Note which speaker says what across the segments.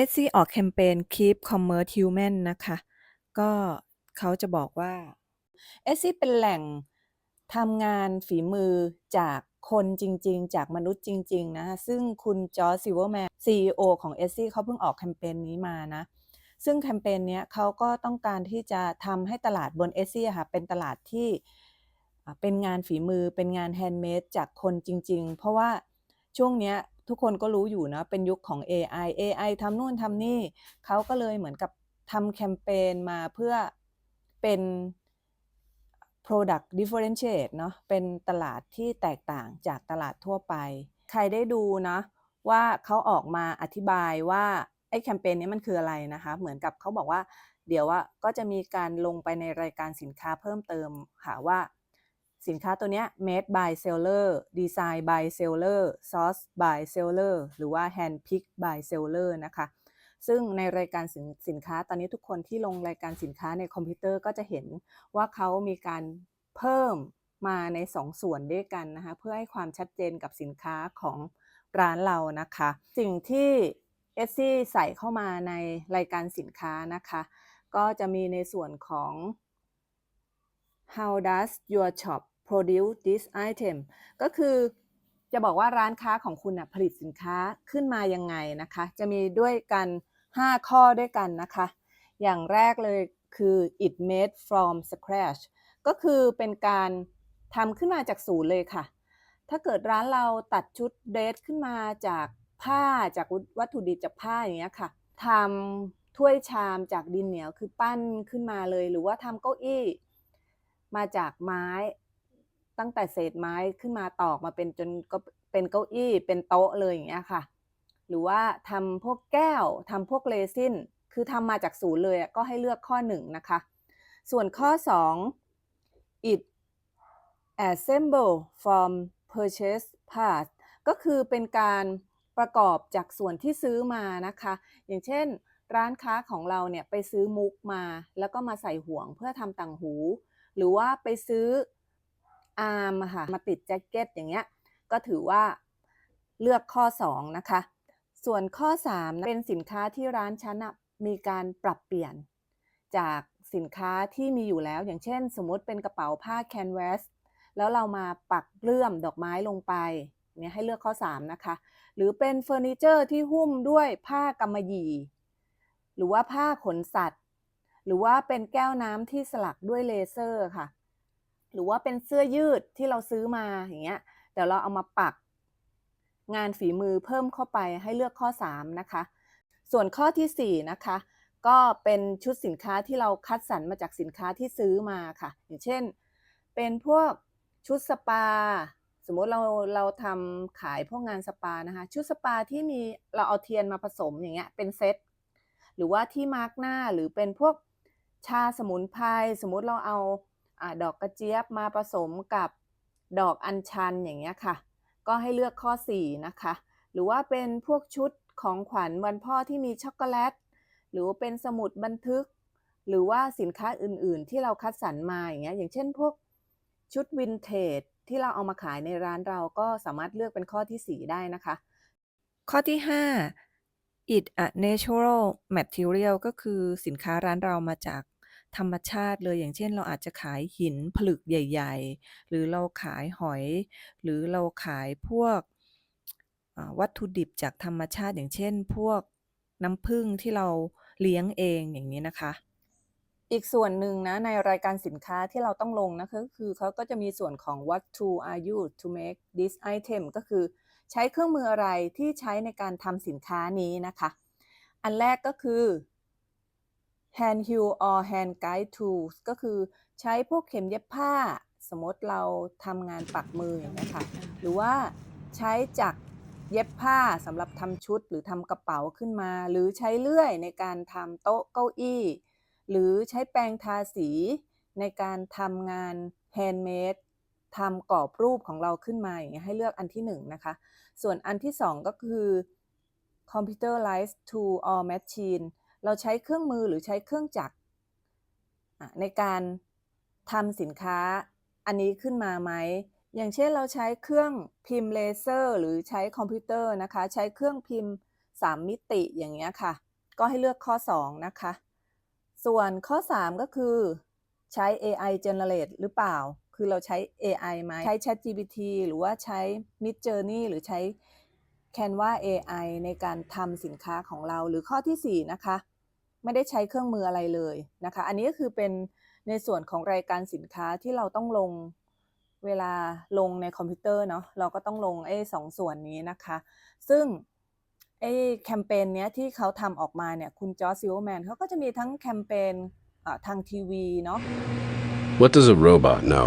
Speaker 1: เอสซี่ออกแคมเปญ Keep Commerce Human นะคะ ก็เขาจะบอกว่าเอสซี่เป็นแหล่งทำงานฝีมือจากคนจริง ๆ จากมนุษย์จริง ๆ นะคะซึ่งคุณจอร์จซิลเวอร์แมน CEO ของเอสซี่เขาเพิ่งออกแคมเปญนี้มานะ ซึ่งแคมเปญนี้เขาก็ต้องการที่จะทำให้ตลาดบนเอสซี่ค่ะ เป็นตลาดที่เป็นงานฝีมือเป็นงานแฮนด์เมดจากคนจริง ๆ เพราะว่าช่วงเนี้ย ทุกคนก็รู้อยู่นะ เป็นยุคของ AI AI ทำนู่นทำนี่เขาก็เลยเหมือนกับทำแคมเปญมาเพื่อเป็น product differentiate เนาะเป็นตลาดที่แตกต่างจากตลาดทั่วไป ใครได้ดูนะว่าเขาออกมาอธิบายว่าไอ้แคมเปญนี้มันคืออะไรนะคะ เหมือนกับเขาบอกว่า เดี๋ยวว่าก็จะมีการลงไปในรายการสินค้าเพิ่มเติมค่ะว่า สินค้าตัวเนี้ย made by seller design by seller source by seller หรือว่า hand pick by seller นะคะ ซึ่งในรายการสินสินค้าตอนนี้ทุกคนที่ลงรายการสินค้าในคอมพิวเตอร์ก็จะเห็นว่าเขามีการเพิ่มมาใน2ส่วนด้วยกันนะคะ เพื่อให้ความชัดเจนกับสินค้าของร้านเรานะคะ สิ่งที่เอสซี่ใส่เข้ามาในรายการสินค้านะคะ ก็จะมีในส่วนของ how does your shop produce this item ก็คือจะบอกว่าร้านค้าของคุณนะผลิตสินค้าขึ้นมายังไงนะคะ จะมีด้วยกัน 5 ข้อด้วยกันนะคะ อย่างแรกเลยคือ it made from scratch ก็คือเป็นการทำขึ้นมาจากศูนย์เลยค่ะ ถ้าเกิดร้านเราตัดชุดเดรสขึ้นมาจากผ้าจากวัตถุดิบจากผ้าอย่างเงี้ยค่ะทำถ้วยชามจากดินเหนียวคือปั้นขึ้นมาเลย หรือว่าทำเก้าอี้ มาจากไม้ตั้งแต่เศษไม้ขึ้นมาตอกมาเป็นจนก็เป็นเก้าอี้เป็นโต๊ะเลยอย่างเงี้ยค่ะ หรือว่าทำพวกแก้วทำพวกเรซินคือทำมาจากศูนย์เลยก็ให้เลือกข้อหนึ่งนะคะ ส่วนข้อ 2 it assemble from purchase parts ก็คือเป็นการประกอบจากส่วนที่ซื้อมานะคะ อย่างเช่น ร้านค้าของเราเนี่ยไปซื้อมุกมา แล้วก็มาใส่ห่วงเพื่อทำต่างหู หรือว่าไปซื้ออาร์มอะค่ะมาติดแจ็คเก็ตอย่างเงี้ยก็ถือว่าเลือกข้อ 2 นะคะ ส่วนข้อ 3 เป็นสินค้าที่ร้านฉันนมีการปรับเปลี่ยน จากสินค้าที่มีอยู่แล้ว อย่างเช่น สมมติเป็นกระเป๋าผ้าแคนวาสแล้วเรามาปักเลื่อมดอกไม้ลงไปเนี่ยให้เลือกข้อ 3 นะคะ หรือเป็นเฟอร์นิเจอร์ที่หุ้มด้วยผ้ากำมะหยี่ หรือว่าผ้าขนสัตว์ หรือว่าเป็นแก้วน้ำที่สลักด้วยเลเซอร์ค่ะ หรือว่าเป็นเสื้อยืดที่เราซื้อมาอย่างเงี้ยเดี๋ยวเราเอามาปัก งานฝีมือเพิ่มเข้าไปให้เลือกข้อ 3 นะคะ ส่วนข้อทีสี่ 4 นะคะ ก็เป็นชุดสินค้าที่เราคัดสรรมาจากสินค้าที่ซื้อมาค่ะ อย่างเช่น เป็นพวกชุดสปา สมมติเราเราทำขายพวกงานสปานะคะ ชุดสปาที่มีเราเอาเทียนมาผสมอย่างเงี้ยเป็นเซตหรือว่าที่มาร์กหน้าหรือเป็นพวก ชาสมุนไพรสมมุติเราเอาอดอกกระเจี๊ยบมาผสมกับดอกอัญชันอย่างเงี้ยค่ะ ก็ให้เลือกข้อ 4 นะคะ หรือว่าเป็นพวกชุดของขวัญวันพ่อที่มีช็อกโกแลต หรือว่าเป็นสมุดบันทึก หรือว่าสินค้าอื่นๆ ที่เราคัดสรรมาอย่างเงี้ยอย่างเช่นพวกชุดวินเทจที่เราเอามาขายในร้านเราก็สามารถเลือกเป็นข้อที่ 4 ได้นะคะ ข้อที่ 5 it a natural material ก็คือสินค้าร้านเรามาจากธรรมชาติเลย อย่างเช่น เราอาจจะขายหินผลึกใหญ่ ๆ หรือเราขายหอย หรือเราขายพวกอ่าวัตถุดิบจากธรรมชาติ อย่างเช่น พวกน้ำผึ้งที่เราเลี้ยงเองอย่างนี้นะคะ อีกส่วนหนึ่งนะในรายการสินค้าที่เราต้องลงนะคะก็คือเขาก็จะมีส่วนของ what to are you to make this item ก็คือ ใช้เครื่องมืออะไรที่ใช้ในการทำสินค้านี้นะคะ อันแรกก็คือ hand hew or hand guide tools ก็คือใช้พวกเข็มเย็บผ้า สมมติเราทำงานปักมืออย่างนี้ค่ะ หรือว่าใช้จักรเย็บผ้าสำหรับทำชุดหรือทำกระเป๋าขึ้นมา หรือใช้เลื่อยในการทำโต๊ะเก้าอี้ หรือใช้แปรงทาสีในการทำงานแฮนด์เมด ทำกรอบรูปของเราขึ้นมาอย่างเงี้ยให้เลือกอันที่หนึ่งนะคะ ส่วนอันที่สองก็คือ computerized tool or machine เราใช้เครื่องมือหรือใช้เครื่องจักรในการทำสินค้าอันนี้ขึ้นมาไหม อย่างเช่นเราใช้เครื่องพิมพ์เลเซอร์ หรือใช้คอมพิวเตอร์นะคะ ใช้เครื่องพิมพ์ 3 มิติอย่างเงี้ยค่ะ ก็ให้เลือกข้อ 2 นะคะ ส่วนข้อ 3 ก็คือใช้ AI generate หรือเปล่า คือเราใช้ AI ไหมใช้ ChatGPT หรือว่าใช้ Midjourney หรือใช้ Canva AI ในการทำสินค้าของเราหรือข้อทีสี่ 4 นะคะ ไม่ได้ใช้เครื่องมืออะไรเลยนะคะ อันนี้ก็คือเป็นในส่วนของรายการสินค้าที่เราต้องลงเวลาลงในคอมพิวเตอร์เนาะเราก็ต้องลงไอ้สองส่วนนี้นะคะ ซึ่งไอ้แคมเปญเนี้ยที่เขาทำออกมาเนี่ยคุณจอร์ซิลแมนเขาก็จะมีทั้งแคมเปญทางทีวีเนาะ
Speaker 2: What does a robot know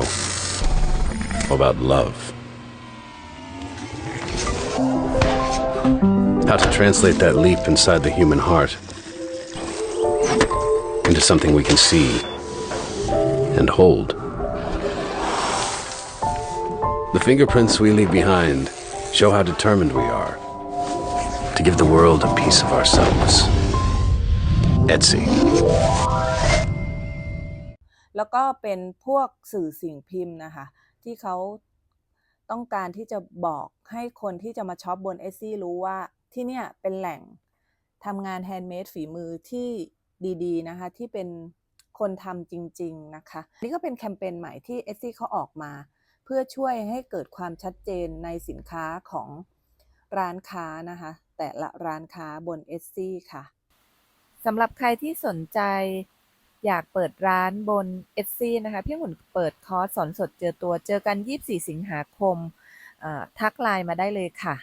Speaker 2: about love? How to translate that leap inside the human heart into something we can see and hold. The fingerprints we leave behind show how determined we are to give the world a piece of ourselves. Etsy.
Speaker 1: แล้วก็เป็นพวกสื่อสิ่งพิมพ์นะคะ ที่เขาต้องการที่จะบอกให้คนที่จะมาช็อปบน e อ s y รู้ว่าที่เนี่ยเป็นแหล่งทำงานแฮนด์เมดฝีมือที่ดีๆนะคะ ที่เป็นคนทำจริง ๆ นะคะ นี่ก็เป็นแคมเปญใหม่ที่ e อ s y เขาออกมา เพื่อช่วยให้เกิดความชัดเจนในสินค้าของร้านค้านะคะ แต่ละร้านค้าบน e อ s y ค่ะสำหรับใครที่สนใจ อยากเปิดร้านบน Etsy นะคะ พี่หุ่นเปิดคอร์สสอนสดเจอตัวเจอกัน 24 สิงหาคมทักไลน์มาได้เลยค่ะ